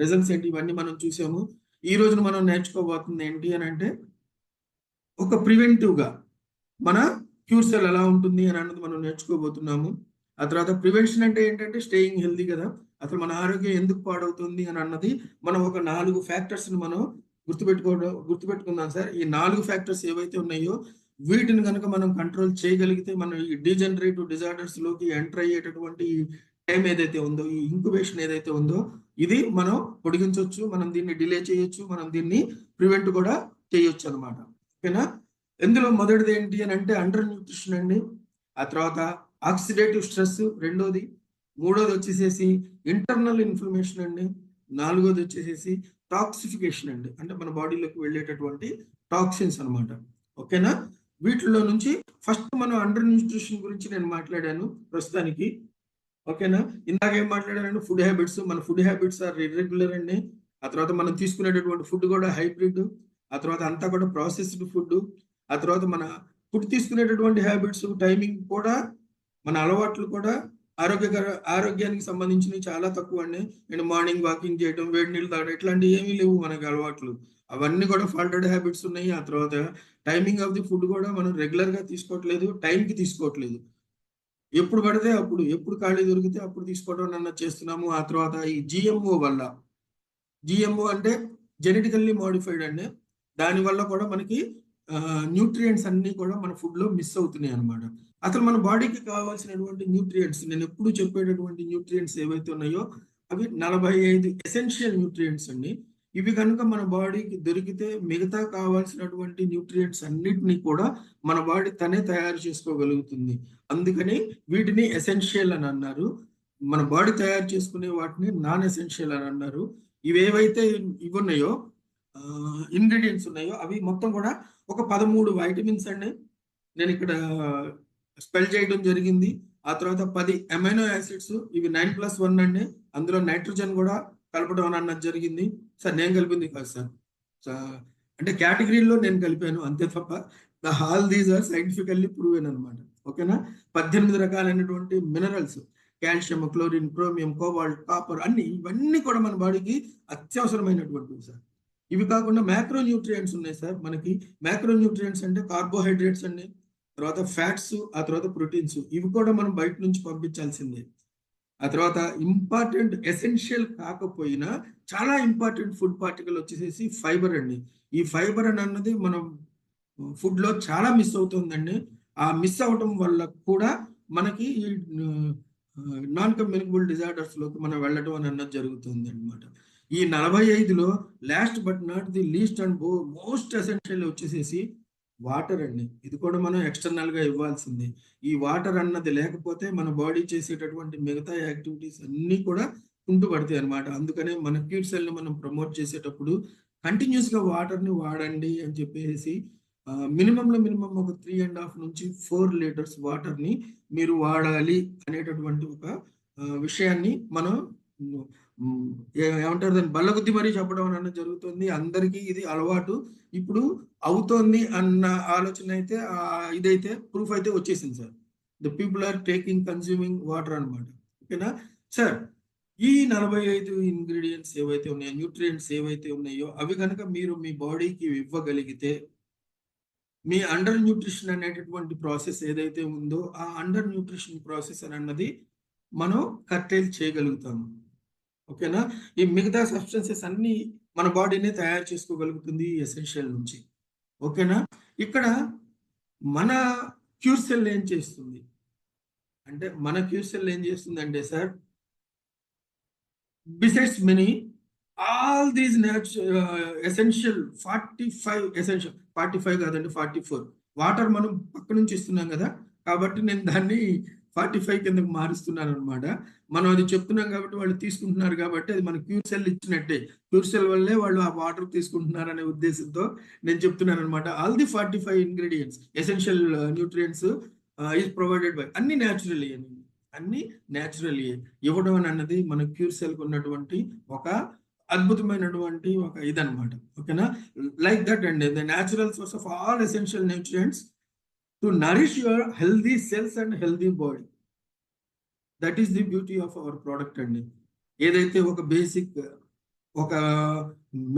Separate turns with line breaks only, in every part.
Results ఏంటి? ఇవన్నీ మనం చూసాము. ఈ రోజున మనం నేర్చుకోబోతుంది ఏంటి అని అంటే ఒక ప్రివెంటివ్గా మన క్యూర్ సెల్ ఎలా ఉంటుంది అని అన్నది మనం నేర్చుకోబోతున్నాము. ఆ తర్వాత ప్రివెన్షన్ అంటే ఏంటంటే స్టేయింగ్ హెల్దీ కదా. అసలు మన ఆరోగ్యం ఎందుకు పాడవుతుంది అని అన్నది మనం ఒక నాలుగు ఫ్యాక్టర్స్ని మనం గుర్తుపెట్టుకోవడం గుర్తుపెట్టుకుందాం సార్. ఈ నాలుగు ఫ్యాక్టర్స్ ఏవైతే ఉన్నాయో వీటిని కనుక మనం కంట్రోల్ చేయగలిగితే మనం ఈ డీజనరేటివ్ డిజార్డర్స్లోకి ఎంటర్ అయ్యేటటువంటి టైం ఏదైతే ఉందో ఈ ఇంక్యుబేషన్ ఏదైతే ఉందో ఇది మనం పొడిగించవచ్చు మనం దీన్ని డిలే చేయొచ్చు మనం దీన్ని ప్రివెంట్ కూడా చేయొచ్చు అనమాట ఓకేనా? ఇందులో మొదటిది ఏంటి అని అంటే అండర్ న్యూట్రిషన్ అండి. ఆ తర్వాత ఆక్సిడేటివ్ స్ట్రెస్ రెండోది. మూడోది వచ్చేసేసి ఇంటర్నల్ ఇన్ఫ్లమేషన్ అండి. నాలుగోది వచ్చేసేసి టాక్సిఫికేషన్ అండి. అంటే మన బాడీలోకి వెళ్ళేటటువంటి టాక్సిన్స్ అన్నమాట. ఓకేనా? వీటిలో నుంచి ఫస్ట్ మనం అండర్ న్యూట్రిషన్ గురించి నేను మాట్లాడాను ప్రస్తుతానికి. ఓకేనా? ఇందాక ఏం మాట్లాడారండి ఫుడ్ హ్యాబిట్స్ మన ఫుడ్ హ్యాబిట్స్ ఆర్ ఇర్రెగ్యులర్ అండి. ఆ తర్వాత మనం తీసుకునేటటువంటి ఫుడ్ కూడా హైబ్రిడ్ ఆ తర్వాత అంతా కూడా ప్రాసెస్డ్ ఫుడ్ ఆ తర్వాత మన ఫుడ్ తీసుకునేటటువంటి హ్యాబిట్స్ టైమింగ్ కూడా మన అలవాట్లు కూడా ఆరోగ్యకర ఆరోగ్యానికి సంబంధించినవి చాలా తక్కువ అండి. అండ్ మార్నింగ్ వాకింగ్ చేయడం వేడి నీళ్ళు తాగడం ఇట్లాంటివి ఏమీ లేవు మనకి అలవాట్లు. అవన్నీ కూడా ఫాల్టెడ్ హ్యాబిట్స్ ఉన్నాయి. ఆ తర్వాత టైమింగ్ ఆఫ్ ది ఫుడ్ కూడా మనం రెగ్యులర్గా తీసుకోవట్లేదు టైంకి తీసుకోవట్లేదు. ఎప్పుడు పడితే అప్పుడు ఎప్పుడు ఖాళీ దొరికితే అప్పుడు తీసుకోవడం అన్న చేస్తున్నాము. ఆ తర్వాత ఈ జిఎంఓ వల్ల. జిఎంఓ అంటే జెనెటికల్లీ మోడిఫైడ్ అండి. దాని వల్ల కూడా మనకి న్యూట్రియంట్స్ అన్నీ కూడా మన ఫుడ్లో మిస్ అవుతున్నాయి అనమాట అసలు మన బాడీకి కావాల్సినటువంటి న్యూట్రియంట్స్ నేను ఎప్పుడు చెప్పేటటువంటి న్యూట్రియంట్స్ ఏవైతే ఉన్నాయో అవి నలభై ఐదు ఎసెన్షియల్ న్యూట్రియంట్స్ అండి. ఇవి కనుక మన బాడీకి దొరికితే మిగతా కావాల్సినటువంటి న్యూట్రియంట్స్ అన్నిటినీ కూడా మన బాడీ తనే తయారు చేసుకోగలుగుతుంది. అందుకని వీటిని ఎసెన్షియల్ అని అన్నారు. మన బాడీ తయారు చేసుకునే వాటిని నాన్ ఎసెన్షియల్ అని అన్నారు. ఇవేవైతే ఇవి ఉన్నాయో ఇంగ్రీడియంట్స్ ఉన్నాయో అవి మొత్తం కూడా ఒక పదమూడు వైటమిన్స్ అండి. నేను ఇక్కడ స్పెల్ చేయడం జరిగింది. ఆ తర్వాత పది అమైనో యాసిడ్స్ ఇవి నైన్ ప్లస్ వన్ అండి. అందులో నైట్రోజన్ కూడా కలపడం అన్నది జరిగింది. సార్ నేను కలిపింది కాదు సార్. అంటే కేటగిరీలో నేను కలిపాను అంతే తప్ప the whole these are scientifically proven అనమాట ఓకేనా? పద్దెనిమిది రకాలైనటువంటి minerals calcium chlorine chromium cobalt copper అన్ని ఇవన్నీ కూడా మన బాడీకి అత్యవసరమైనటువంటివి సార్. ఇవి కాకుండా మ్యాక్రో న్యూట్రియంట్స్ ఉన్నాయి సార్. మనకి మ్యాక్రో న్యూట్రియంట్స్ అంటే కార్బోహైడ్రేట్స్ అండి తర్వాత ఫ్యాట్స్ ఆ తర్వాత ప్రోటీన్స్ ఇవి కూడా మనం బయట నుంచి పంపించాల్సిందే. ఆ తర్వాత ఇంపార్టెంట్ ఎసెన్షియల్ కాకపోయినా చాలా ఇంపార్టెంట్ ఫుడ్ పార్టికల్ వచ్చేసేసి ఫైబర్ అండి. ఈ ఫైబర్ అని అన్నది మనం ఫుడ్లో చాలా మిస్ అవుతుందండి. ఆ మిస్ అవటం వల్ల కూడా మనకి నాన్ కమ్యూనికబుల్ డిజార్డర్స్లోకి మనం వెళ్ళటం అని అన్నది జరుగుతుంది అనమాట ఈ నలభై ఐదులో last but not the least and most essential వచ్చేసేసి వాటర్ అండి. ఇది కూడా మనం ఎక్స్టర్నల్గా ఇవ్వాల్సింది. ఈ వాటర్ అన్నది లేకపోతే మన బాడీ చేసేటటువంటి మిగతా యాక్టివిటీస్ అన్నీ కూడా కుంటుపడతాయి అనమాట అందుకనే మన క్యూట్ సెల్ని మనం ప్రమోట్ చేసేటప్పుడు కంటిన్యూస్గా వాటర్ని వాడండి అని చెప్పేసి మినిమం లో మినిమం ఒక త్రీ అండ్ హాఫ్ నుంచి ఫోర్ లీటర్స్ వాటర్ని మీరు వాడాలి అనేటటువంటి ఒక విషయాన్ని మనం ఏమంటారు దాన్ని? బల్లగుద్ది మరీ చెప్పడం అనేది జరుగుతుంది. అందరికీ ఇది అలవాటు. ఇప్పుడు అవుతోంది అన్న ఆలోచన అయితే ఇదైతే ప్రూఫ్ అయితే వచ్చేసింది sir. The people are taking consuming water అనమాట ఓకేనా? సార్ ఈ నలభై ఐదు ఇంగ్రీడియంట్స్ ఏవైతే ఉన్నాయో న్యూట్రియంట్స్ ఏవైతే ఉన్నాయో అవి కనుక మీరు మీ బాడీకి ఇవ్వగలిగితే మీ అండర్ న్యూట్రిషన్ అనేటటువంటి ప్రాసెస్ ఏదైతే ఉందో ఆ అండర్ న్యూట్రిషన్ ప్రాసెస్ అని అన్నది మనం కర్టైల్ చేయగలుగుతాము. ఓకేనా? ఈ మిగతా సబ్స్టెన్సెస్ అన్ని మన బాడీనే తయారు చేసుకోగలుగుతుంది ఎసెన్షియల్ నుంచి. ఓకేనా? ఇక్కడ మన క్యూర్ సెల్ ఏం చేస్తుంది? అంటే మన క్యూర్ సెల్ ఏం చేస్తుంది అంటే sir besides many all these essential forty five essential forty five కాదండి ఫార్టీ ఫోర్ వాటర్ మనం పక్క నుంచి ఇస్తున్నాం కదా కాబట్టి నేను దాన్ని ఫార్టీ ఫైవ్ కిందకు మారుస్తున్నాను అనమాట మనం అది చెప్తున్నాం కాబట్టి వాళ్ళు తీసుకుంటున్నారు కాబట్టి అది మన క్యూర్ సెల్ ఇచ్చినట్టే. క్యూర్ సెల్ వల్లే వాళ్ళు ఆ వాటర్ తీసుకుంటున్నారు అనే ఉద్దేశంతో నేను చెప్తున్నాను అనమాట all the forty five ingredients essential nutrients is provided by అన్ని న్యాచురల్ అన్ని న్యాచురల్ ఇవ్వడం అన్నది మన క్యూర్ సెల్ ఉన్నటువంటి ఒక అద్భుతమైనటువంటి ఒక ఇదనమాట ఓకేనా? Like that and the natural source of all essential nutrients to nourish your healthy cells and healthy body that is the beauty of our product అండి. ఏదైతే ఒక బేసిక్ ఒక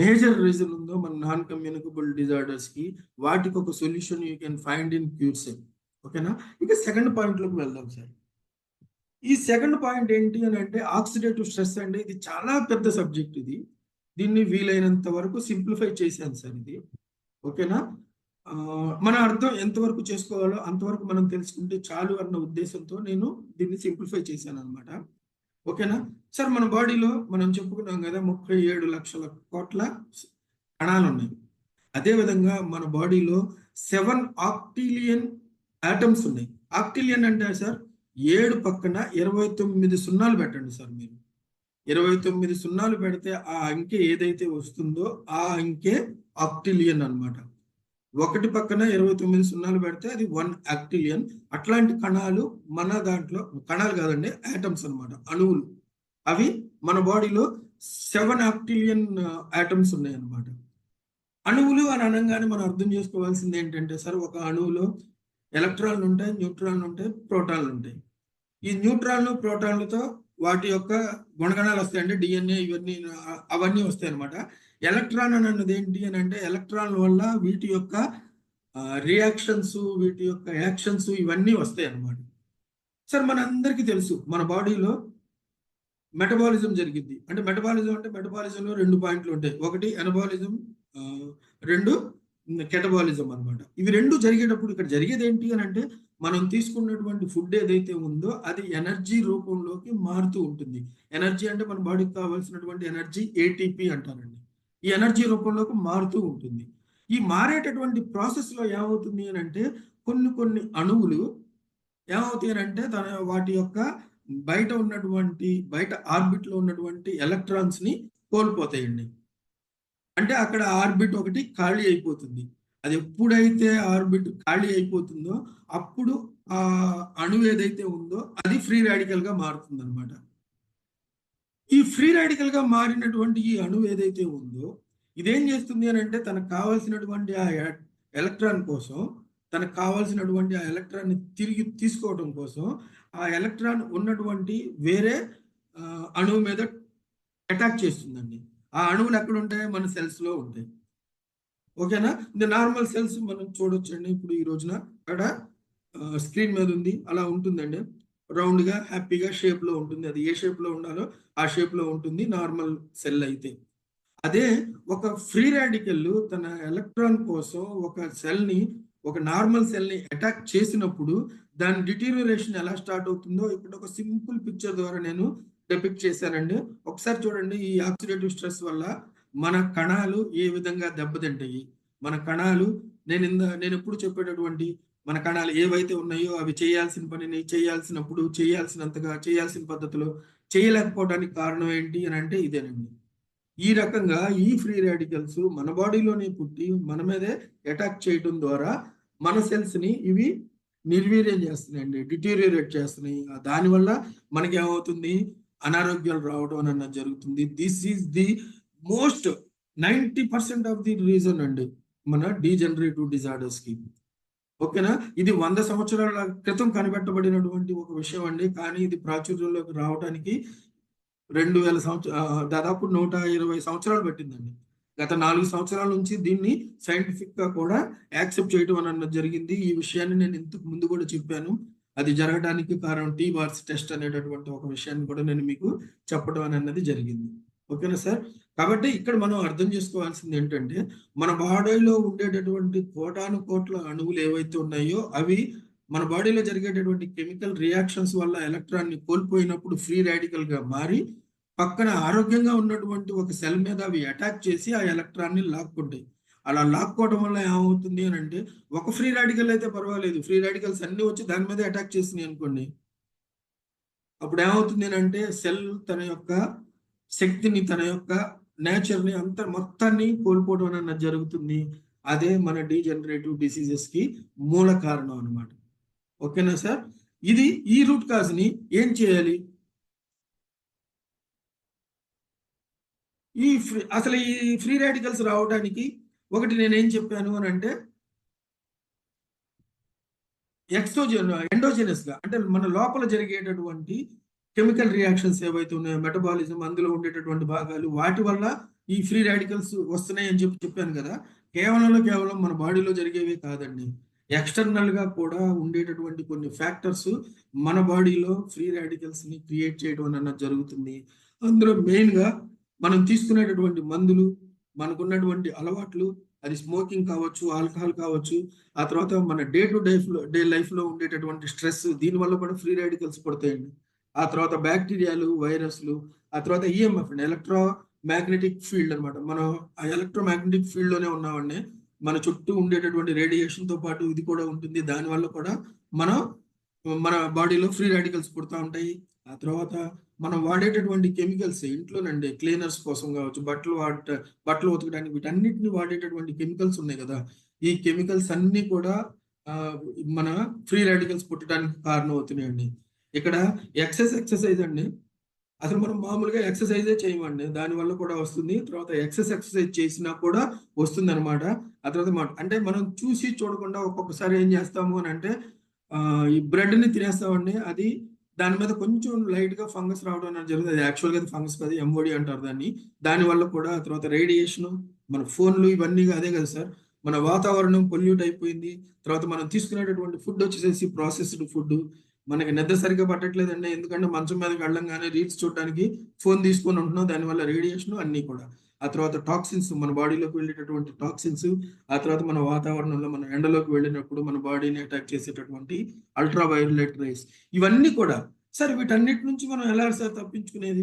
మేజర్ రీజన్ ఉందో మన నాన్ కమ్యూనికబుల్ డిజార్డర్స్కి వాటికి ఒక solution you can find in cure cell ఓకేనా? ఇక సెకండ్ పాయింట్లోకి వెళ్దాం సార్. ఈ సెకండ్ పాయింట్ ఏంటి అని అంటే ఆక్సిడేటివ్ స్ట్రెస్ అంటే ఇది చాలా పెద్ద సబ్జెక్ట్ ఇది. దీన్ని వీలైనంత వరకు సింప్లిఫై చేశాను సార్ ఇది. ఓకేనా? మన అర్థం ఎంతవరకు చేసుకోవాలో అంతవరకు మనం తెలుసుకుంటే చాలు అన్న ఉద్దేశంతో నేను దీన్ని సింప్లిఫై చేశాను అనమాట ఓకేనా? సార్ మన బాడీలో మనం చెప్పుకున్నాం కదా ముప్పై ఏడు లక్షల కోట్ల కణాలు ఉన్నాయి. అదే విధంగా మన బాడీలో సెవెన్ ఆక్టిలియన్ ఆటమ్స్ ఉన్నాయి. ఆక్టిలియన్ అంటే సార్ ఏడు పక్కన ఇరవై తొమ్మిది సున్నాలు పెట్టండి సార్ మీరు. ఇరవై తొమ్మిది సున్నాలు పెడితే ఆ అంకె ఏదైతే వస్తుందో ఆ అంకె ఆక్టిలియన్ అన్నమాట. ఒకటి పక్కన ఇరవై తొమ్మిది సున్నాలు పెడితే అది వన్ యాక్టిలియన్ అట్లాంటి కణాలు మన దాంట్లో కణాలు కాదండి యాటమ్స్ అన్నమాట అణువులు. అవి మన బాడీలో సెవెన్ యాక్టిలియన్ యాటమ్స్ ఉన్నాయి అనమాట అణువులు అని అనగానే మనం అర్థం చేసుకోవాల్సింది ఏంటంటే సార్ ఒక అణువులో ఎలక్ట్రాన్లు ఉంటాయి న్యూట్రాన్లు ఉంటాయి ప్రోటాన్లు ఉంటాయి. ఈ న్యూట్రాన్లు ప్రోటాన్లతో వాటి యొక్క గుణగణాలు వస్తాయండి డిఎన్ఏ ఇవన్నీ అవన్నీ వస్తాయి అనమాట ఎలక్ట్రాన్ అని అన్నది ఏంటి అని అంటే ఎలక్ట్రాన్ల వల్ల వీటి యొక్క రియాక్షన్స్ వీటి యొక్క యాక్షన్స్ ఇవన్నీ వస్తాయి అన్నమాట సార్ మనందరికీ తెలుసు మన బాడీలో మెటబాలిజం జరిగింది అంటే మెటబాలిజం అంటే మెటబాలిజంలో రెండు పాయింట్లు ఉంటాయి. ఒకటి ఎనబాలిజం రెండు కెటబాలిజం అన్నమాట. ఇవి రెండు జరిగేటప్పుడు ఇక్కడ జరిగేది ఏంటి అని అంటే మనం తీసుకున్నటువంటి ఫుడ్ ఏదైతే ఉందో అది ఎనర్జీ రూపంలోకి మారుతూ ఉంటుంది. ఎనర్జీ అంటే మన బాడీకి కావాల్సినటువంటి ఎనర్జీ ఏటీపీ అంటారండి. ఈ ఎనర్జీ రూపంలోకి మారుతూ ఉంటుంది. ఈ మారేటటువంటి ప్రాసెస్లో ఏమవుతుంది అని అంటే కొన్ని కొన్ని అణువులు ఏమవుతాయి అంటే తన వాటి యొక్క బయట ఉన్నటువంటి బయట ఆర్బిట్లో ఉన్నటువంటి ఎలక్ట్రాన్స్ని కోల్పోతాయండి. అంటే అక్కడ ఆర్బిట్ ఒకటి ఖాళీ అయిపోతుంది. అది ఎప్పుడైతే ఆర్బిట్ ఖాళీ అయిపోతుందో అప్పుడు ఆ అణువు ఏదైతే ఉందో అది ఫ్రీ రాడికల్గా మారుతుంది అనమాట ఈ ఫ్రీ రాడికల్గా మారినటువంటి ఈ అణువు ఏదైతే ఉందో ఇదేం చేస్తుంది అని అంటే తనకు కావాల్సినటువంటి ఆ ఎలక్ట్రాన్ కోసం తనకు కావాల్సినటువంటి ఆ ఎలక్ట్రాన్ని తిరిగి తీసుకోవడం కోసం ఆ ఎలక్ట్రాన్ ఉన్నటువంటి వేరే అణువు మీద అటాక్ చేస్తుందండి. ఆ అణువులు ఎక్కడ ఉంటాయి మన సెల్స్లో ఉంటాయి. ఓకేనా ఇది నార్మల్ సెల్స్ మనం చూడొచ్చండి. ఇప్పుడు ఈ రోజున అక్కడ స్క్రీన్ మీద ఉంది. అలా ఉంటుందండి. రౌండ్గా హ్యాపీగా షేప్లో ఉంటుంది. అది ఏ షేప్లో ఉండాలో ఆ షేప్లో ఉంటుంది నార్మల్ సెల్ అయితే. అదే ఒక ఫ్రీ రాడికల్ తన ఎలక్ట్రాన్ కోసం ఒక సెల్ని ఒక నార్మల్ సెల్ని అటాక్ చేసినప్పుడు దాని డిటీరియేషన్ ఎలా స్టార్ట్ అవుతుందో ఇక్కడ ఒక సింపుల్ పిక్చర్ ద్వారా నేను డెపిక్ట్ చేశానండి ఒకసారి చూడండి ఈ ఆక్సిడేటివ్ స్ట్రెస్ వల్ల మన కణాలు ఏ విధంగా దెబ్బతింటాయి? మన కణాలు నేను ఇంద నేను ఎప్పుడు చెప్పేటటువంటి మన కణాలు ఏవైతే ఉన్నాయో అవి చేయాల్సిన పనిని చేయాల్సినప్పుడు చేయాల్సినంతగా చేయాల్సిన పద్ధతిలో చేయలేకపోవడానికి కారణం ఏంటి అని అంటే ఇదేనండి. ఈ రకంగా ఈ ఫ్రీ రాడికల్స్ మన బాడీలోనే పుట్టి మన మీదే అటాక్ చేయడం ద్వారా మన సెల్స్ని ఇవి నిర్వీర్యం చేస్తున్నాయండి డిటీరియేట్ చేస్తున్నాయి. దానివల్ల మనకి ఏమవుతుంది అనారోగ్యాలు రావడం అన్నది జరుగుతుంది. This is the most ninety percent of the reason అండి మన డీజనరేటివ్ డిజార్డర్స్కి. ఓకేనా ఇది వంద సంవత్సరాల క్రితం కనిపెట్టబడినటువంటి ఒక విషయం అండి. కానీ ఇది ప్రాచుర్యంలోకి రావడానికి రెండు వేల సంవత్సర దాదాపు నూట ఇరవై సంవత్సరాలు పట్టిందండి. గత నాలుగు సంవత్సరాల నుంచి దీన్ని సైంటిఫిక్గా కూడా యాక్సెప్ట్ చేయడం అన్నది జరిగింది. ఈ విషయాన్ని నేను ఇంతకు ముందు కూడా చెప్పాను. అది జరగడానికి కారణం టీ బార్స్ టెస్ట్ అనేటటువంటి ఒక విషయాన్ని కూడా నేను మీకు చెప్పడం అన్నది జరిగింది. ఓకేనా సార్? కాబట్టి ఇక్కడ మనం అర్థం చేసుకోవాల్సింది ఏంటంటే మన బాడీలో ఉండేటటువంటి కోటాను కోట్ల అణువులు ఏవైతే ఉన్నాయో అవి మన బాడీలో జరిగేటటువంటి కెమికల్ రియాక్షన్స్ వల్ల ఎలక్ట్రాన్ని కోల్పోయినప్పుడు ఫ్రీ రాడికల్గా మారి పక్కన ఆరోగ్యంగా ఉన్నటువంటి ఒక సెల్ మీద అవి అటాక్ చేసి ఆ ఎలక్ట్రాన్ని లాక్కుంటాయి. అలా లాక్కోవడం వల్ల ఏమవుతుంది అని అంటే ఒక ఫ్రీ రాడికల్ అయితే పర్వాలేదు. ఫ్రీ రాడికల్స్ అన్ని వచ్చి దాని మీద అటాక్ చేసినాయి అనుకోండి. అప్పుడు ఏమవుతుంది అని అంటే సెల్ తన యొక్క శక్తిని తన యొక్క నేచర్ని అంత మొత్తాన్ని కోల్పోవడం అన్నది జరుగుతుంది. అదే మన డీజనరేటివ్ డిసీజెస్కి మూల కారణం అన్నమాట. ఓకేనా సార్? ఇది ఈ రూట్ కాజ్ని ఏం చేయాలి? ఈ ఫ్రీ- అసలు ఈ ఫ్రీ రాడికల్స్ రావడానికి ఒకటి నేనేం చెప్పాను అని అంటే ఎక్సోజన్ ఎండోజెనస్గా అంటే మన లోపల జరిగేటటువంటి కెమికల్ రియాక్షన్స్ ఏవైతే ఉన్నాయో మెటబాలిజం అందులో ఉండేటటువంటి భాగాలు వాటి వల్ల ఈ ఫ్రీ రాడికల్స్ వస్తున్నాయి అని చెప్పి చెప్పాను కదా. కేవలం కేవలం మన బాడీలో జరిగేవి కాదండి. ఎక్స్టర్నల్గా కూడా ఉండేటటువంటి కొన్ని ఫ్యాక్టర్స్ మన బాడీలో ఫ్రీ రాడికల్స్ని క్రియేట్ చేయడం అన్నది జరుగుతుంది. అందులో మెయిన్గా మనం తీసుకునేటటువంటి మందులు మనకున్నటువంటి అలవాట్లు అది స్మోకింగ్ కావచ్చు ఆల్కహాల్ కావచ్చు ఆ తర్వాత మన డే టు డే డే లైఫ్లో ఉండేటటువంటి స్ట్రెస్ దీని వల్ల కూడా ఫ్రీ రాడికల్స్ పడతాయండి. ఆ తర్వాత బ్యాక్టీరియాలు వైరస్లు ఆ తర్వాత ఈఎంఎఫ్ అండి. ఎలక్ట్రో మ్యాగ్నెటిక్ ఫీల్డ్ అనమాట మనం ఆ ఎలక్ట్రో మ్యాగ్నెటిక్ ఫీల్డ్లోనే ఉన్నామండి. మన చుట్టూ ఉండేటటువంటి రేడియేషన్తో పాటు ఇది కూడా ఉంటుంది. దానివల్ల కూడా మనం మన బాడీలో ఫ్రీ రాడికల్స్ పుడతా ఉంటాయి. ఆ తర్వాత మనం వాడేటటువంటి కెమికల్స్ ఇంట్లోనండి క్లీనర్స్ కోసం కావచ్చు బట్టలు వాడ బట్టలు ఉతకడానికి వీటన్నిటిని వాడేటటువంటి కెమికల్స్ ఉన్నాయి కదా. ఈ కెమికల్స్ అన్నీ కూడా మన ఫ్రీ రాడికల్స్ పుట్టడానికి కారణం అవుతున్నాయండి. ఇక్కడ ఎక్సెస్ ఎక్సర్సైజ్ అండి. అసలు మనం మామూలుగా ఎక్సర్సైజే చేయమండి. దాని వల్ల కూడా వస్తుంది. తర్వాత ఎక్సెస్ ఎక్సర్సైజ్ చేసినా కూడా వస్తుంది అనమాట ఆ తర్వాత అంటే మనం చూసి చూడకుండా ఒక్కొక్కసారి ఏం చేస్తాము అని అంటే ఈ బ్రెడ్ని తినేస్తామండి. అది దాని మీద కొంచెం లైట్గా ఫంగస్ రావడం అనేది జరుగుతుంది. అది యాక్చువల్గా గా ఫంగస్ కాదు ఎంఓడి అంటారు దాన్ని. దాని వల్ల కూడా తర్వాత రేడియేషన్ మన ఫోన్లు ఇవన్నీ అదే కదా సార్. మన వాతావరణం పొల్యూట్ అయిపోయింది. తర్వాత మనం తీసుకునేటటువంటి ఫుడ్ వచ్చేసేసి ప్రాసెస్డ్ ఫుడ్ మనకి నిద్ర సరిగ్గా పట్టట్లేదండి. ఎందుకంటే మంచం మీద వెళ్ళంగానే రీల్స్ చూడడానికి ఫోన్ తీసుకొని ఉంటున్నాం. దానివల్ల రేడియేషన్ అన్నీ కూడా. ఆ తర్వాత టాక్సిన్స్ మన బాడీలోకి వెళ్ళేటటువంటి టాక్సిన్స్ ఆ తర్వాత మన వాతావరణంలో మన ఎండలోకి వెళ్ళినప్పుడు మన బాడీని అటాక్ చేసేటటువంటి అల్ట్రా వైర్లెట్ రేస్ ఇవన్నీ కూడా సరే వీటన్నిటి నుంచి మనం ఎలా సార్ తప్పించుకునేది?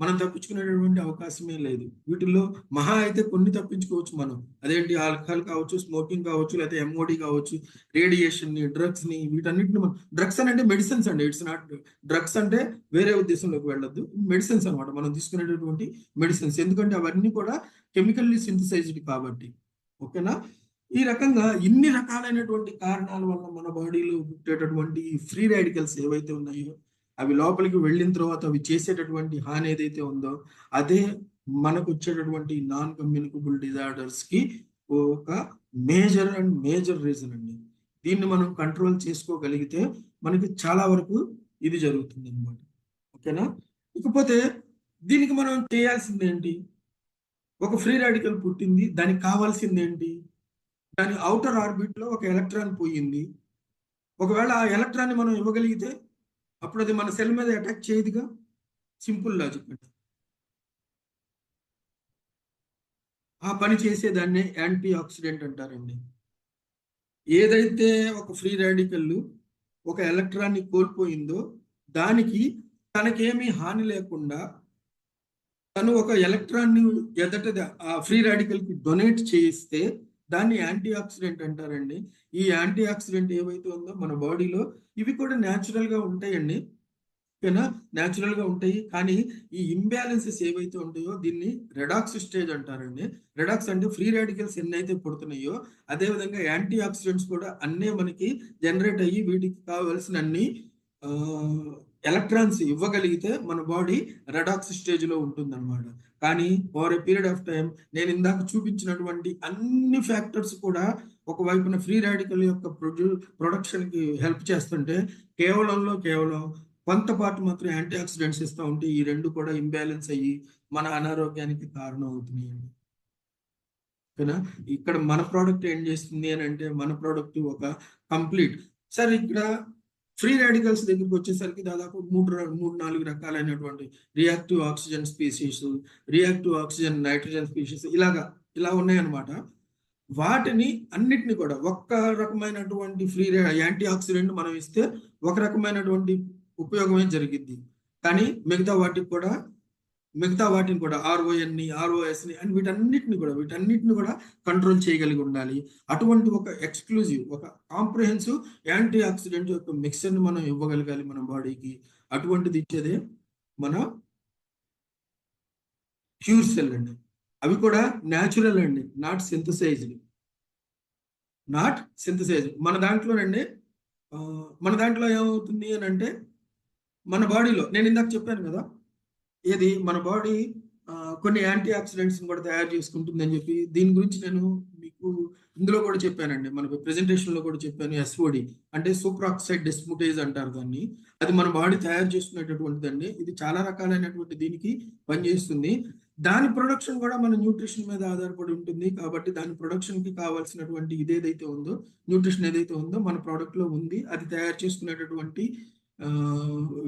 మనం తప్పించుకునేటటువంటి అవకాశమే లేదు. వీటిల్లో మహా అయితే కొన్ని తప్పించుకోవచ్చు మనం. అదేంటి? ఆల్కహాల్ కావచ్చు స్మోకింగ్ కావచ్చు లేకపోతే ఎంఓడి కావచ్చు రేడియేషన్ని డ్రగ్స్ని వీటన్నిటిని మనం డ్రగ్స్ అని అంటే మెడిసిన్స్ అండి. ఇట్స్ నాట్ డ్రగ్స్ అంటే వేరే ఉద్దేశంలోకి వెళ్ళొద్దు. మెడిసిన్స్ అనమాట మనం తీసుకునేటటువంటి మెడిసిన్స్. ఎందుకంటే అవన్నీ కూడా కెమికల్లీ సింథసైజ్డ్ కాబట్టి. ఓకేనా? ఈ రకంగా ఇన్ని రకాలైనటువంటి కారణాల వల్ల మన బాడీలో పుట్టేటటువంటి ఫ్రీ రాడికల్స్ ఏవైతే ఉన్నాయో అవి లోపలికి వెళ్ళిన తర్వాత అవి చేసేటటువంటి హాని ఏదైతే ఉందో అదే మనకు వచ్చేటటువంటి నాన్ కమ్యూనికబుల్ డిజార్డర్స్కి ఒక మేజర్ అండ్ మేజర్ రీజన్ అండి. దీన్ని మనం కంట్రోల్ చేసుకోగలిగితే మనకి చాలా వరకు ఇది జరుగుతుంది అనమాట ఓకేనా? ఇకపోతే దీనికి మనం చేయాల్సింది ఏంటి? ఒక ఫ్రీ రాడికల్ పుట్టింది దానికి కావాల్సింది ఏంటి? దాని అవుటర్ ఆర్బిట్లో ఒక ఎలక్ట్రాన్ పోయింది. ఒకవేళ ఆ ఎలక్ట్రాన్ని మనం ఇవ్వగలిగితే అప్పుడు అది మన సెల్ మీద అటాక్ చేయదుగా? సింపుల్ లాజిక్ అంటే ఆ పని చేసేదాన్ని యాంటీ ఆక్సిడెంట్ అంటారండి. ఏదైతే ఒక ఫ్రీ రాడికల్ ఒక ఎలక్ట్రాన్ని కోల్పోయిందో దానికి తనకేమీ హాని లేకుండా తను ఒక ఎలక్ట్రాన్ని ఎదట ఆ ఫ్రీ రాడికల్కి డొనేట్ చేయిస్తే దాన్ని యాంటీ ఆక్సిడెంట్ అంటారండి. ఈ యాంటీ ఆక్సిడెంట్ ఏవైతే ఉందో మన బాడీలో ఇవి కూడా న్యాచురల్గా ఉంటాయండి. ఓకేనా? న్యాచురల్గా ఉంటాయి. కానీ ఈ ఇంబ్యాలెన్సెస్ ఏవైతే ఉంటాయో దీన్ని రెడాక్స్ స్టేజ్ అంటారండి. రెడాక్స్ అంటే ఫ్రీ రాడికల్స్ ఎన్నైతే పుడుతున్నాయో అదే విధంగా యాంటీ ఆక్సిడెంట్స్ కూడా అన్నీ మనకి జనరేట్ అయ్యి వీటికి కావలసిన అన్ని ఎలక్ట్రాన్స్ ఇవ్వగలిగితే మన బాడీ రెడాక్స్ స్టేజ్లో ఉంటుంది అనమాట కానీ over a period of time నేను ఇందాక చూపించినటువంటి అన్ని ఫ్యాక్టర్స్ కూడా ఒకవైపున ఫ్రీ రాడికల్ యొక్క ప్రొడ్యూ ప్రొడక్షన్కి హెల్ప్ చేస్తుంటే కేవలంలో కేవలం కొంత పాటు మాత్రం యాంటీ ఆక్సిడెంట్స్ ఇస్తూ ఉంటే ఈ రెండు కూడా ఇంబ్యాలెన్స్ అయ్యి మన అనారోగ్యానికి కారణం అవుతున్నాయండి. ఓకేనా? ఇక్కడ మన ప్రోడక్ట్ ఏం చేస్తుంది అని అంటే మన ప్రోడక్ట్ ఒక కంప్లీట్ సార్ ఇక్కడ ఫ్రీ రాడికల్స్ దగ్గరికి వచ్చేసరికి దాదాపు మూడు మూడు నాలుగు రకాలైనటువంటి reactive oxygen species reactive oxygen nitrogen species ఇలాగా ఇలా ఉన్నాయన్నమాట. వాటిని అన్నిటిని కూడా ఒక్క రకమైనటువంటి ఫ్రీ యాంటీ ఆక్సిడెంట్ మనం ఇస్తే ఒక రకమైనటువంటి ఉపయోగమే జరిగింది కానీ మిగతా వాటికి కూడా మిగతా వాటిని కూడా ఆర్ఓఎన్ని ఆర్ఓఎస్ని అండ్ వీటన్నిటిని కూడా వీటన్నిటిని కూడా కంట్రోల్ చేయగలిగి ఉండాలి. అటువంటి ఒక ఎక్స్క్లూజివ్ ఒక కాంప్రహెన్సివ్ యాంటీ ఆక్సిడెంట్ యొక్క మిక్సర్ని మనం ఇవ్వగలగాలి మన బాడీకి అటువంటిది ఇచ్చేదే మన క్యూర్ సెల్ అండి. అవి కూడా న్యాచురల్ అండి నాట్ సింథసైజ్డ్ నాట్ సింథసైజ్ మన దాంట్లోనండి మన దాంట్లో ఏమవుతుంది అని అంటే మన బాడీలో నేను ఇందాక చెప్పాను కదా ఇది మన బాడీ కొన్ని యాంటీ ఆక్సిడెంట్స్ కూడా తయారు చేసుకుంటుంది అని చెప్పి దీని గురించి నేను మీకు ఇందులో కూడా చెప్పానండి. మన ప్రెజెంటేషన్లో కూడా చెప్పాను ఎస్ఓడి అంటే సూపర్ ఆక్సైడ్ డిస్ముటేజ్ అంటారు దాన్ని. అది మన బాడీ తయారు చేసుకునేటటువంటిదండి. ఇది చాలా రకాలైనటువంటి దీనికి పనిచేస్తుంది. దాని ప్రొడక్షన్ కూడా మన న్యూట్రిషన్ మీద ఆధారపడి ఉంటుంది. కాబట్టి దాని ప్రొడక్షన్కి కావాల్సినటువంటి ఇదేదైతే ఉందో న్యూట్రిషన్ ఏదైతే ఉందో మన ప్రోడక్ట్లో ఉంది. అది తయారు చేసుకునేటటువంటి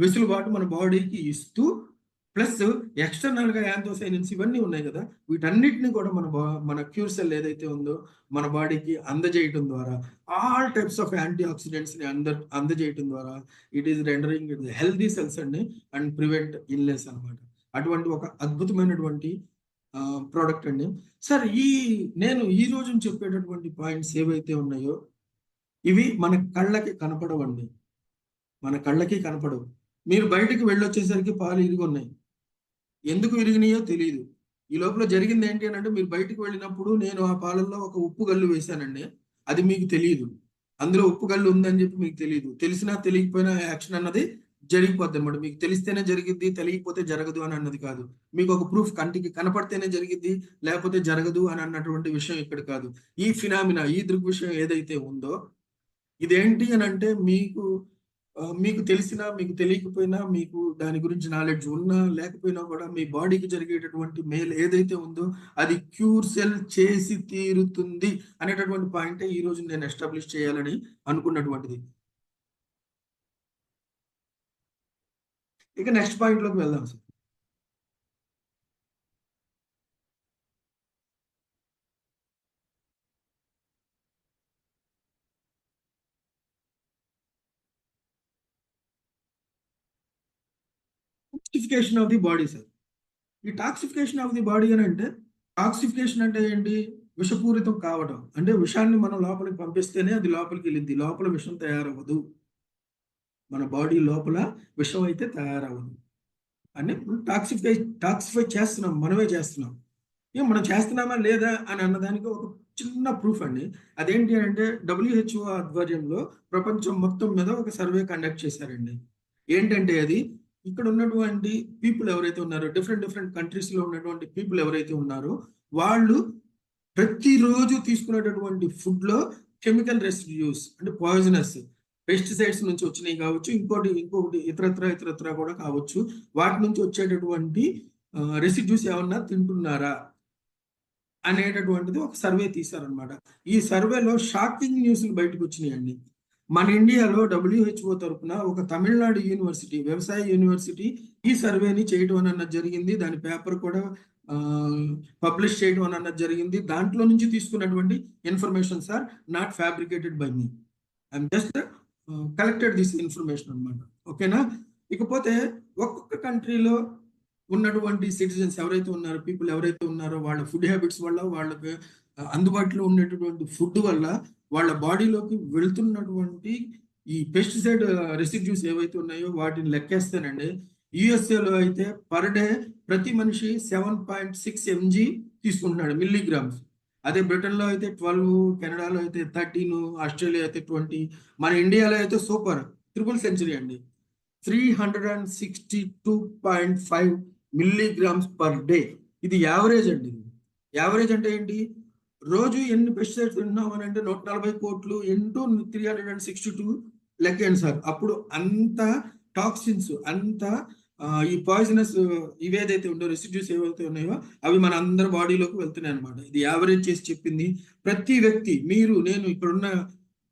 వెసులుబాటు మన బాడీకి ఇస్తూ ప్లస్ ఎక్స్టర్నల్గా యాంథోసైనిన్స్ ఇవన్నీ ఉన్నాయి కదా వీటన్నిటిని కూడా మన బా- మన క్యూర్ సెల్ ఏదైతే ఉందో మన బాడీకి అందజేయటం ద్వారా ఆల్ టైప్స్ ఆఫ్ యాంటీ ఆక్సిడెంట్స్ని అంద అందజేయటం ద్వారా it is rendering it healthy cells అండి అండ్ ప్రివెంట్ ఇల్నెస్ అన్నమాట. అటువంటి ఒక అద్భుతమైనటువంటి ప్రోడక్ట్ అండి. సార్ ఈ నేను ఈ రోజు చెప్పేటటువంటి పాయింట్స్ ఏవైతే ఉన్నాయో ఇవి మన కళ్ళకి కనపడవండి. మన కళ్ళకి కనపడవు. మీరు బయటికి వెళ్ళొచ్చేసరికి పాలు ఇరిగి ఉన్నాయి. ఎందుకు విరిగినాయో తెలియదు ఈ లోపల జరిగింది ఏంటి అని అంటే మీరు బయటికి వెళ్ళినప్పుడు నేను ఆ పాలల్లో ఒక ఉప్పు గల్లు వేశానండి. అది మీకు తెలియదు అందులో ఉప్పు గల్లు ఉందని చెప్పి మీకు తెలియదు తెలిసినా తెలియకపోయినా యాక్షన్ అన్నది జరిగిపోద్ది అనమాట మీకు తెలిస్తేనే జరిగిద్ది తెలియకపోతే జరగదు అని అన్నది కాదు. మీకు ఒక ప్రూఫ్ కంటికి కనపడితేనే జరిగిద్ది లేకపోతే జరగదు అని అన్నటువంటి విషయం ఇక్కడ కాదు. ఈ ఫినామినా ఈ దృగ్విషయం ఏదైతే ఉందో ఇదేంటి అని అంటే మీకు మీకు తెలిసినా మీకు తెలియకపోయినా మీకు దాని గురించి నాలెడ్జ్ ఉన్నా లేకపోయినా కూడా మీ బాడీకి జరిగేటటువంటి మేల్ ఏదైతే ఉందో అది క్యూర్ సెల్ చేసి తీరుతుంది అనేటటువంటి పాయింటే ఈ రోజు నేను ఎస్టాబ్లిష్ చేయాలని అనుకున్నటువంటిది. ఇక నెక్స్ట్ పాయింట్లోకి వెళ్దాం sir. Toxification of the body sir ఈ టాక్సిఫికేషన్ ఆఫ్ ది బాడీ అని అంటే టాక్సిఫికేషన్ అంటే ఏంటి? విషపూరితం కావడం అంటే విషాన్ని మనం లోపలికి పంపిస్తేనే అది లోపలికి వెళ్ళింది. లోపల విషం తయారవ్వదు. మన బాడీ లోపల విషం అయితే తయారవ్వదు. అని టాక్సిఫై టాక్సిఫై చేస్తున్నాం. మనమే చేస్తున్నాం. ఇక మనం చేస్తున్నామా లేదా అని అన్నదానికి ఒక చిన్న ప్రూఫ్ అండి. అదేంటి అంటే డబ్ల్యూహెచ్ఓ ఆధ్వర్యంలో ప్రపంచం మొత్తం మీద ఒక సర్వే కండక్ట్ చేశారండి. ఏంటంటే అది ఇక్కడ ఉన్నటువంటి పీపుల్ ఎవరైతే ఉన్నారో డిఫరెంట్ డిఫరెంట్ కంట్రీస్లో ఉన్నటువంటి పీపుల్ ఎవరైతే ఉన్నారో వాళ్ళు ప్రతిరోజు తీసుకునేటటువంటి ఫుడ్లో కెమికల్ రెసిడ్యూస్ అంటే పాయిజనస్ పెస్టిసైడ్స్ నుంచి వచ్చినాయి కావచ్చు ఇంకోటి ఇంకొకటి ఇతరత్ర ఇతరత్ర కూడా కావచ్చు. వాటి నుంచి వచ్చేటటువంటి రెసిడ్యూస్ ఏమన్నా తింటున్నారా అనేటటువంటిది ఒక సర్వే తీశారనమాట ఈ సర్వేలో షాకింగ్ న్యూస్లు బయటకు వచ్చినాయండి. మన ఇండియాలో డబ్ల్యూహెచ్ఓ తరపున ఒక తమిళనాడు యూనివర్సిటీ వ్యవసాయ యూనివర్సిటీ ఈ సర్వేని చేయడం అన్నది జరిగింది. దాని పేపర్ కూడా పబ్లిష్ చేయడం అన్నది జరిగింది. దాంట్లో నుంచి తీసుకున్నటువంటి information sir not fabricated by me. I'm just collected this information అన్నమాట. ఓకేనా? ఇకపోతే ఒక్కొక్క కంట్రీలో ఉన్నటువంటి సిటిజన్స్ ఎవరైతే ఉన్నారో పీపుల్ ఎవరైతే ఉన్నారో వాళ్ళ ఫుడ్ హ్యాబిట్స్ వల్ల వాళ్ళకి అందుబాటులో ఉండేటటువంటి ఫుడ్ వల్ల వాళ్ళ బాడీలోకి వెళ్తున్నటువంటి ఈ పెస్టిసైడ్ రెసిడ్యూస్ ఏవైతే ఉన్నాయో వాటిని లెక్కేస్తానండి. యుఎస్ఏలో అయితే పర్ డే ప్రతి మనిషి సెవెన్ పాయింట్ సిక్స్ ఎంజీ తీసుకుంటున్నాడు మిల్లీగ్రామ్స్. అదే బ్రిటన్లో అయితే ట్వెల్వ్ కెనడాలో అయితే థర్టీన్ ఆస్ట్రేలియా అయితే ట్వంటీ మన ఇండియాలో అయితే సూపర్ ట్రిపుల్ సెంచరీ అండి. Three hundred and sixty two point five milligrams per day. ఇది యావరేజ్ అండి. యావరేజ్ అంటే ఏంటి? రోజు ఎన్ని పెస్టిసైడ్స్ తింటున్నాం అని అంటే నూట నలభై కోట్లు into three hundred and sixty two లెక్కండి sir. అప్పుడు అంత టాక్సిన్స్ అంత ఈ పాయిజనస్ ఇవేదైతే ఉండో రెసిడ్యూస్ ఏవైతే ఉన్నాయో అవి మన అందరి బాడీలోకి వెళ్తున్నాయి అనమాట ఇది యావరేజ్ చేసి చెప్పింది ప్రతి వ్యక్తి మీరు నేను ఇక్కడున్న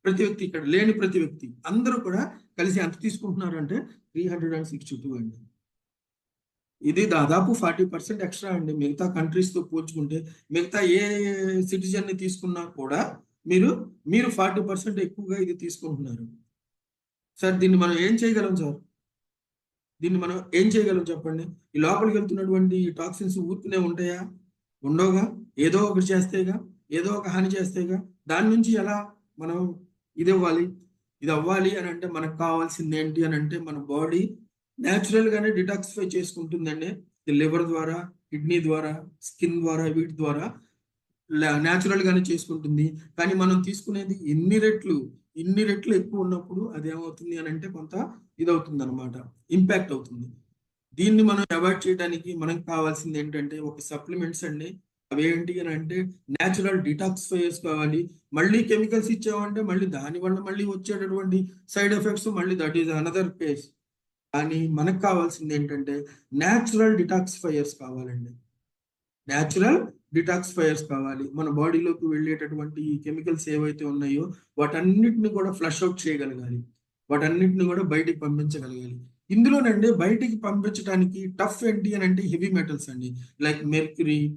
ప్రతి వ్యక్తి ఇక్కడ లేని ప్రతి వ్యక్తి అందరూ కూడా కలిసి ఎంత తీసుకుంటున్నారు అంటే three hundred and sixty two అండి. ఇది దాదాపు ఫార్టీ పర్సెంట్ ఎక్స్ట్రా అండి. మిగతా కంట్రీస్తో పోల్చుకుంటే మిగతా ఏ సిటిజన్ని తీసుకున్నా కూడా మీరు మీరు ఫార్టీ పర్సెంట్ ఎక్కువగా ఇది తీసుకుంటున్నారు. సార్ దీన్ని మనం ఏం చేయగలం సార్? దీన్ని మనం ఏం చేయగలం చెప్పండి? ఈ లోపలికి వెళ్తున్నటువంటి ఈ టాక్సిన్స్ ఊరుకునే ఉంటాయా? ఉండవుగా? ఏదో ఒకటి చేస్తేగా? ఏదో ఒక హాని చేస్తేగా? దాని నుంచి ఎలా మనం ఇది ఇవ్వాలి? ఇది అవ్వాలి అని అంటే మనకు కావాల్సింది ఏంటి అని అంటే మన బాడీ గానే డిటాక్సిఫై చేసుకుంటుందండి. లివర్ ద్వారా కిడ్నీ ద్వారా స్కిన్ ద్వారా వీటి ద్వారా న్యాచురల్ గానే చేసుకుంటుంది. కానీ మనం తీసుకునేది ఎన్ని రెట్లు ఇన్ని రెట్లు ఎక్కువ ఉన్నప్పుడు అది ఏమవుతుంది అని అంటే కొంత ఇది అవుతుంది అనమాట ఇంపాక్ట్ అవుతుంది. దీన్ని మనం అవాయిడ్ చేయడానికి మనకు కావాల్సింది ఏంటంటే ఒక సప్లిమెంట్స్ అండి. అవి ఏంటి అని అంటే న్యాచురల్ డిటాక్సిఫైయర్స్ కావాలి. మళ్ళీ కెమికల్స్ ఇచ్చామంటే మళ్ళీ దాని వల్ల మళ్ళీ వచ్చేటటువంటి సైడ్ ఎఫెక్ట్స్ మళ్ళీ దట్ ఈస్ అనదర్ కేస్ కానీ మనకు కావాల్సింది ఏంటంటే న్యాచురల్ డిటాక్సిఫైయర్స్ కావాలండి. న్యాచురల్ డిటాక్సిఫైయర్స్ కావాలి. మన బాడీలోకి వెళ్ళేటటువంటి కెమికల్స్ ఏవైతే ఉన్నాయో వాటన్నిటిని కూడా ఫ్లష్ అవుట్ చేయగలగాలి. వాటన్నిటిని కూడా బయటికి పంపించగలగాలి. ఇందులోనండి బయటికి పంపించడానికి టఫ్ ఏంటి అని అంటే హెవీ మెటల్స్ అండి. లైక్ మెర్క్యూరీ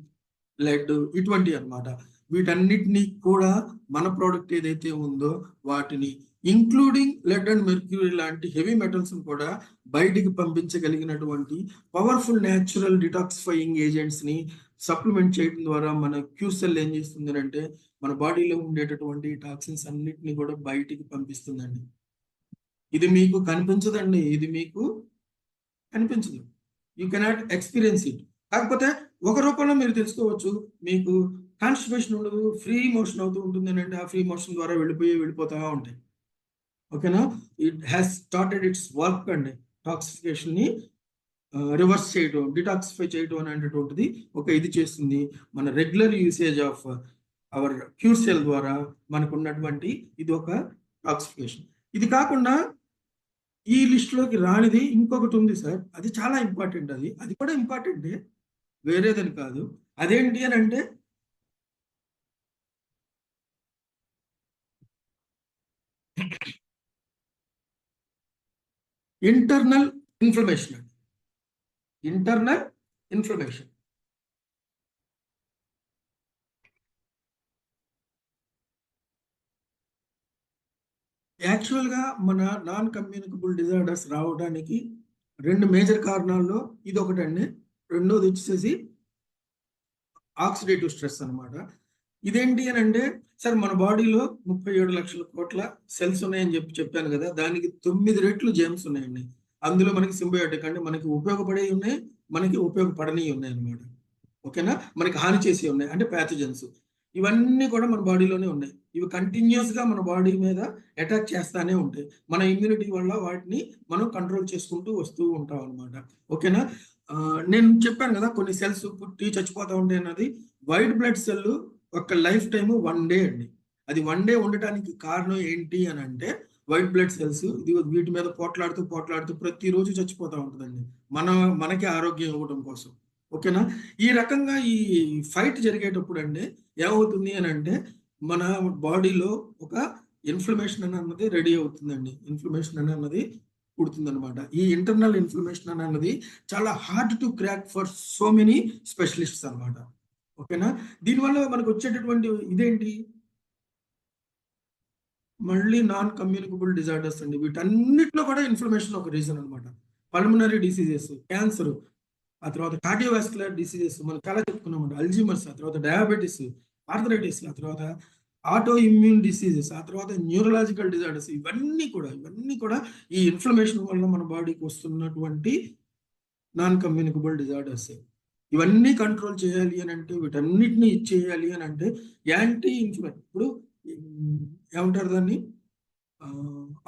లెడ్ ఇటువంటి అన్నమాట. వీటన్నిటిని కూడా మన ప్రోడక్ట్ ఏదైతే ఉందో వాటిని ఇంక్లూడింగ్ లెడ్ అండ్ మెర్క్యూరీ లాంటి హెవీ మెటల్స్ కూడా బయటికి పంపించగలిగినటువంటి పవర్ఫుల్ న్యాచురల్ డిటాక్సిఫైయింగ్ ఏజెంట్స్ని సప్లిమెంట్ చేయడం ద్వారా మన క్యూసెల్ ఏం చేస్తుంది అంటే మన బాడీలో ఉండేటటువంటి టాక్సిన్స్ అన్నిటిని కూడా బయటికి పంపిస్తుందండి. ఇది మీకు కనిపించదండి. ఇది మీకు కనిపించదు. యూ కెనాట్ ఎక్స్పీరియన్స్ ఇట్ కాకపోతే ఒక రూపంలో మీరు తెలుసుకోవచ్చు మీకు కాన్స్టిపేషన్ ఉండదు ఫ్రీ మోషన్ అవుతూ ఉంటుంది అని అంటే ఆ ఫ్రీ మోషన్ ద్వారా వెళ్ళిపోయి వెళ్ళిపోతా ఉంటాయి. ఓకేనా? It has started its work అండి టాక్సిఫికేషన్ని రివర్స్ చేయడం డిటాక్సిఫై చేయడం అనేటటువంటిది ఒక ఇది చేస్తుంది. మన regular usage of our cure cell ద్వారా మనకు ఉన్నటువంటి ఇది ఒక టాక్సిఫికేషన్ ఇది కాకుండా ఈ లిస్ట్లోకి రానిది ఇంకొకటి ఉంది సార్. అది చాలా ఇంపార్టెంట్ అది. అది కూడా ఇంపార్టెంటే వేరేదని కాదు. అదేంటి అని అంటే ఇంటర్నల్ ఇన్ఫ్లమేషన్ అండి ఇంటర్నల్ ఇన్ఫ్లమేషన్ యాక్చువల్గా మన నాన్ కమ్యూనికబుల్ డిజార్డర్స్ రావడానికి రెండు మేజర్ కారణాల్లో ఇది ఒకటండి రెండోది వచ్చేసి ఆక్సిడేటివ్ స్ట్రెస్ అన్నమాట. ఇదేంటి అని అంటే సార్ మన బాడీలో ముప్పై ఏడు లక్షల కోట్ల సెల్స్ ఉన్నాయని చెప్పి చెప్పాను కదా దానికి తొమ్మిది రెట్లు జేమ్స్ ఉన్నాయండి. అందులో మనకి సింబయోటిక్ అంటే మనకి ఉపయోగపడే ఉన్నాయి మనకి ఉపయోగపడని ఉన్నాయి అన్నమాట. ఓకేనా? మనకి హాని చేసి ఉన్నాయి అంటే ప్యాథజన్స్ ఇవన్నీ కూడా మన బాడీలోనే ఉన్నాయి. ఇవి కంటిన్యూస్గా మన బాడీ మీద అటాక్ చేస్తానే ఉంటాయి. మన ఇమ్యూనిటీ వల్ల వాటిని మనం కంట్రోల్ చేసుకుంటూ వస్తూ ఉంటాం అనమాట ఓకేనా? నేను చెప్పాను కదా కొన్ని సెల్స్ పుట్టి చచ్చిపోతూ ఉంటాయి అన్నది. వైట్ బ్లడ్ సెల్ ఒక లైఫ్ టైం వన్ డే అండి. అది వన్ డే ఉండటానికి కారణం ఏంటి అని అంటే వైట్ బ్లడ్ సెల్స్ ఇది వీటి మీద పోట్లాడుతూ పోట్లాడుతూ ప్రతిరోజు చచ్చిపోతూ ఉంటుందండి. మన మనకి ఆరోగ్యం ఇవ్వడం కోసం. ఓకేనా? ఈ రకంగా ఈ ఫైట్ జరిగేటప్పుడు అండి ఏమవుతుంది అని అంటే మన బాడీలో ఒక ఇన్ఫ్లమేషన్ అని అన్నది రెడీ అవుతుందండి. ఇన్ఫ్లమేషన్ అని అన్నది పుడుతుంది అనమాట ఈ ఇంటర్నల్ ఇన్ఫ్లమేషన్ అని అన్నది చాలా hard to crack for so many specialists అన్నమాట. ఓకేనా? దీనివల్ల మనకు వచ్చేటటువంటి ఇదేంటి? మళ్ళీ నాన్ కమ్యూనికబుల్ డిజార్డర్స్ అండి. వీటన్నిటిలో కూడా ఇన్ఫ్లమేషన్ ఒక రీజన్ అనమాట పల్మనరీ డిసీజెస్ క్యాన్సర్ ఆ తర్వాత కార్డియోవాస్కులర్ డిసీజెస్ మనం చాలా చెప్పుకున్నామండి. అల్జిమర్స్ ఆ తర్వాత డయాబెటీస్ ఆర్థరైటిస్ ఆ తర్వాత ఆటో ఇమ్యూన్ డిసీజెస్ ఆ తర్వాత న్యూరలాజికల్ డిజార్డర్స్ ఇవన్నీ కూడా ఇవన్నీ కూడా ఈ ఇన్ఫ్లమేషన్ వల్ల మన బాడీకి వస్తున్నటువంటి నాన్ కమ్యూనికబుల్ డిజార్డర్స్ ఇవన్నీ కంట్రోల్ చేయాలి అని అంటే వీటన్నిటిని ఇచ్చేయాలి అని అంటే యాంటీ ఇన్ఫ్లమే ఇప్పుడు ఏమంటారు దాన్ని?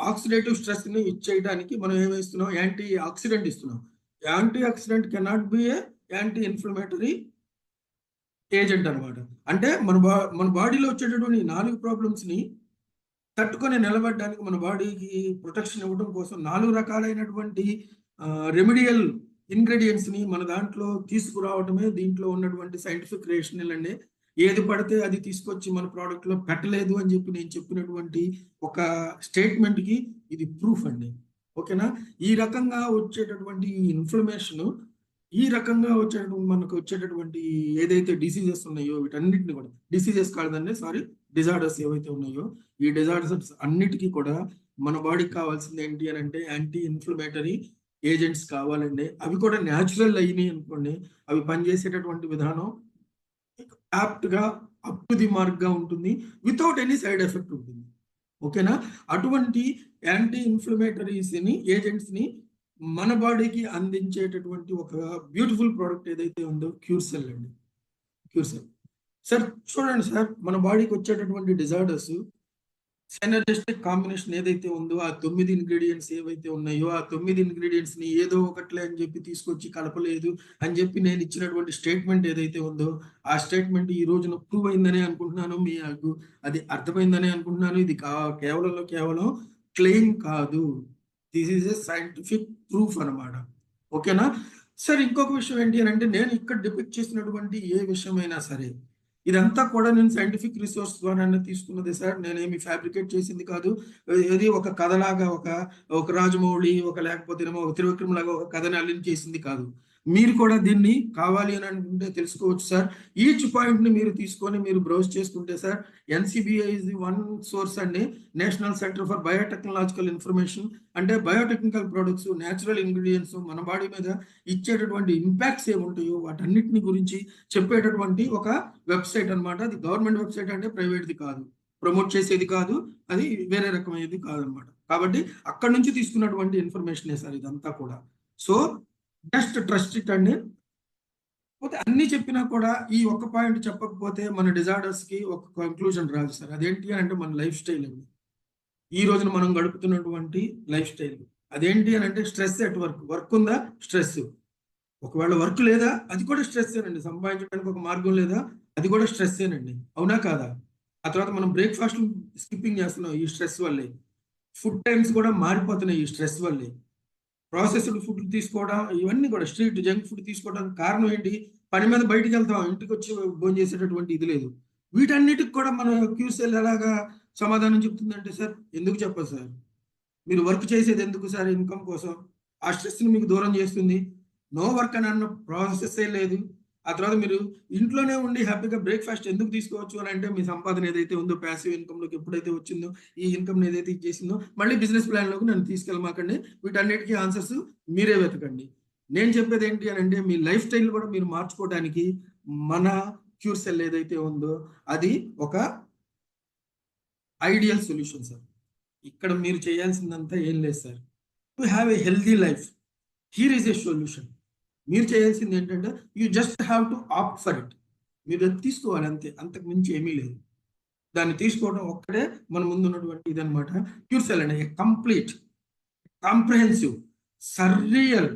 ఆక్సిడేటివ్ స్ట్రెస్ని ఇచ్చేయడానికి మనం ఏమేస్తున్నాం యాంటీ ఆక్సిడెంట్ ఇస్తున్నాం. Anti oxidant cannot be a anti inflammatory agent అన్నమాట. అంటే మన బా మన బాడీలో వచ్చేటటువంటి నాలుగు ప్రాబ్లమ్స్ని తట్టుకొని నిలబడడానికి మన బాడీకి ప్రొటెక్షన్ ఇవ్వడం కోసం నాలుగు రకాలైనటువంటి రెమిడియల్ ఇంగ్రీడియంట్స్ని మన దాంట్లో తీసుకురావటమే దీంట్లో ఉన్నటువంటి సైంటిఫిక్ రేషనల్ అండి ఏది పడితే అది తీసుకొచ్చి మన ప్రోడక్ట్లో పెట్టలేదు అని చెప్పి నేను చెప్పినటువంటి ఒక స్టేట్మెంట్కి ఇది ప్రూఫ్ అండి. ఓకేనా ఈ రకంగా వచ్చేటటువంటి ఇన్ఫ్లమేషన్ ఈ రకంగా వచ్చేటటువంటి మనకు వచ్చేటటువంటి ఏదైతే డిసీజెస్ ఉన్నాయో వీటన్నిటిని కూడా డిసీజెస్ కాదండి సారీ డిజార్డర్స్ ఏవైతే ఉన్నాయో ఈ డిజార్డర్స్ అన్నిటికీ కూడా మన బాడీకి కావాల్సింది ఏంటి అని అంటే యాంటీ ఇన్ఫ్లమేటరీ ఏజెంట్స్ కావాలండి. అవి కూడా న్యాచురల్ అయినాయి అనుకోండి. అవి పనిచేసేటటువంటి విధానం యాప్ట్గా అప్ టు ది మార్క్గా ఉంటుంది. వితౌట్ ఎనీ సైడ్ ఎఫెక్ట్ ఉంటుంది. ఓకేనా? అటువంటి యాంటీ ఇన్ఫ్లమేటరీస్ని ఏజెంట్స్ని మన బాడీకి అందించేటటువంటి ఒక బ్యూటిఫుల్ ప్రోడక్ట్ ఏదైతే ఉందో క్యూర్ సెల్ అండి. క్యూర్సెల్ సార్ చూడండి సార్ మన బాడీకి వచ్చేటటువంటి డిజార్డర్స్ సెనర్జిస్టిక్ కాంబినేషన్ ఏదైతే ఉందో ఆ తొమ్మిది ఇంగ్రీడియంట్స్ ఏవైతే ఉన్నాయో ఆ తొమ్మిది ఇంగ్రీడియంట్స్ని ఏదో ఒకట్లే అని చెప్పి తీసుకొచ్చి కలపలేదు అని చెప్పి నేను ఇచ్చినటువంటి స్టేట్మెంట్ ఏదైతే ఉందో ఆ స్టేట్మెంట్ ఈ రోజున ప్రూవ్ అయిందనే అనుకుంటున్నాను. మీకు అది అర్థమైందనే అనుకుంటున్నాను. ఇది కా- కేవలం కేవలం క్లెయిమ్ కాదు. This is a scientific proof అన్నమాట. ఓకేనా? సార్ ఇంకొక విషయం ఏంటి అని అంటే నేను ఇక్కడ డిపెక్ట్ చేసినటువంటి ఏ విషయమైనా సరే ఇదంతా కూడా నేను సైంటిఫిక్ రిసోర్స్ ద్వారా తీసుకున్నది సార్. నేనేమి ఫ్యాబ్రికేట్ చేసింది కాదు. ఇది ఒక కథలాగా ఒక ఒక రాజమౌళి ఒక లేకపోతే ఏమో ఒక త్రివిక్రమ్ లాగా ఒక కథని అల్లిన చేసింది కాదు. మీరు కూడా దీన్ని కావాలి అని అనుకుంటే తెలుసుకోవచ్చు సార్. ఈచ్ పాయింట్ని మీరు తీసుకొని మీరు బ్రౌజ్ చేసుకుంటే sir NCBI is the one source అండి. National Center for Biotechnological Information అంటే బయోటెక్నికల్ ప్రొడక్ట్స్ నేచురల్ ఇంగ్రీడియంట్స్ మన బాడీ మీద ఇచ్చేటటువంటి ఇంపాక్ట్స్ ఏముంటాయో వాటన్నిటిని గురించి చెప్పేటటువంటి ఒక వెబ్సైట్ అన్నమాట. అది గవర్నమెంట్ వెబ్సైట్ అంటే ప్రైవేట్ది కాదు. ప్రమోట్ చేసేది కాదు. అది వేరే రకమైనది కాదనమాట కాబట్టి అక్కడ నుంచి తీసుకున్నటువంటి ఇన్ఫర్మేషన్ సార్ ఇదంతా కూడా. సో జస్ట్ ట్రస్ట్ ఇట్ అండి పోతే అన్ని చెప్పినా కూడా ఈ ఒక్క పాయింట్ చెప్పకపోతే మన డిజార్డర్స్కి ఒక కంక్లూజన్ రాదు సార్. అదేంటి అంటే మన లైఫ్ స్టైల్ అండి. ఈ రోజున మనం గడుపుతున్నటువంటి లైఫ్ స్టైల్ అదేంటి అని అంటే స్ట్రెస్ ఎట్ వర్క్ వర్క్ ఉందా? స్ట్రెస్ ఒకవేళ వర్క్ లేదా? అది కూడా స్ట్రెస్ అండి సంపాదించడానికి ఒక మార్గం లేదా? అది కూడా స్ట్రెస్ అండి అవునా కాదా? ఆ తర్వాత మనం బ్రేక్ఫాస్ట్ స్కిప్పింగ్ చేస్తున్నాం ఈ స్ట్రెస్ వల్లే. ఫుడ్ టైమ్స్ కూడా మారిపోతున్నాయి ఈ స్ట్రెస్ వల్లే. ప్రాసెస్డ్ ఫుడ్ తీసుకోవడం ఇవన్నీ కూడా స్ట్రీట్ జంక్ ఫుడ్ తీసుకోవడానికి కారణం ఏంటి? పని మీద బయటికి వెళ్తాం ఇంటికి వచ్చి భోజనం చేసేటటువంటి ఇది లేదు. వీటన్నిటికి కూడా మన క్యూసెల్ ఎలాగా సమాధానం చెప్తుందంటే సార్ ఎందుకు చెప్పదు సార్? మీరు వర్క్ చేసేది ఎందుకు సార్ ఇన్కమ్ కోసం? ఆ స్ట్రెస్ని మీకు దూరం చేస్తుంది. నో వర్క్ అని అన్న ప్రాసెస్ లేదు. ఆ తర్వాత మీరు ఇంట్లోనే ఉండి హ్యాపీగా బ్రేక్ఫాస్ట్ ఎందుకు తీసుకోవచ్చు అని అంటే మీ సంపాదన ఏదైతే ఉందో ప్యాసివ్ ఇన్కమ్లోకి ఎప్పుడైతే వచ్చిందో ఈ ఇన్కమ్ ఏదైతే ఇచ్చేసిందో మళ్ళీ బిజినెస్ ప్లాన్లోకి నన్ను తీసుకెళ్ళమాకండి. వీటన్నిటికీ ఆన్సర్స్ మీరే వెతకండి. నేను చెప్పేది ఏంటి అని అంటే మీ లైఫ్ స్టైల్ కూడా మీరు మార్చుకోవడానికి మన క్యూర్ సెల్ ఏదైతే ఉందో అది ఒక ఐడియల్ సొల్యూషన్ సార్ ఇక్కడ మీరు చేయాల్సిందంతా ఏం లేదు sir to have a healthy life here is a solution మీరు చేయాల్సింది ఏంటంటే you just have to opt for it మీరు అది తీసుకోవాలి అంతే. అంతకు మించి ఏమీ లేదు. దాన్ని తీసుకోవడం ఒక్కడే మన ముందు ఉన్నటువంటి ఇదనమాట క్యూర్ సెల్ అండి complete comprehensive cereal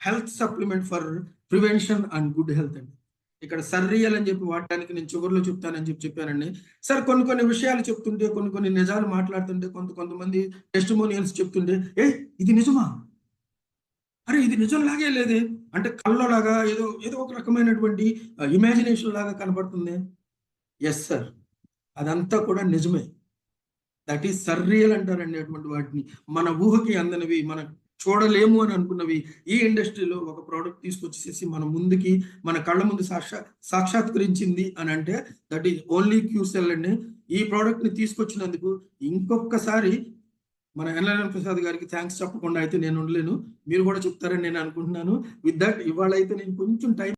health supplement for prevention and good health అండి. ఇక్కడ సర్రియల్ అని చెప్పి వాడటానికి నేను చివరిలో చెప్తానని చెప్పి చెప్పానండి. సార్ కొన్ని కొన్ని విషయాలు చెప్తుంటే కొన్ని కొన్ని నిజాలు మాట్లాడుతుంటే కొంత కొంతమంది టెస్టిమోనియల్స్ చెప్తుంటే ఏ ఇది నిజమా? అరే ఇది నిజంలాగే లేదే? అంటే కళ్ళలాగా ఏదో ఏదో ఒక రకమైనటువంటి ఇమాజినేషన్ లాగా కనబడుతుంది. ఎస్ సార్ అదంతా కూడా నిజమే. దట్ ఈస్ సర్రియల్ అంటారు అటువంటి వాటిని. మన ఊహకి అందనివి మన చూడలేము అని అనుకున్నవి ఈ ఇండస్ట్రీలో ఒక ప్రోడక్ట్ తీసుకొచ్చేసి మన ముందుకి మన కళ్ళ ముందు సాక్షా సాక్షాత్కరించింది అని అంటే దట్ ఈస్ ఓన్లీ క్యూసెల్ అండి. ఈ ప్రోడక్ట్ని తీసుకొచ్చినందుకు ఇంకొకసారి మన ఎన్ఎల్ఎన్ ప్రసాద్ గారికి థ్యాంక్స్ చెప్పకుండా అయితే నేను ఉండలేను. మీరు కూడా చెప్తారని నేను అనుకుంటున్నాను. విత్ దట్ ఇవాళ అయితే నేను కొంచెం టైం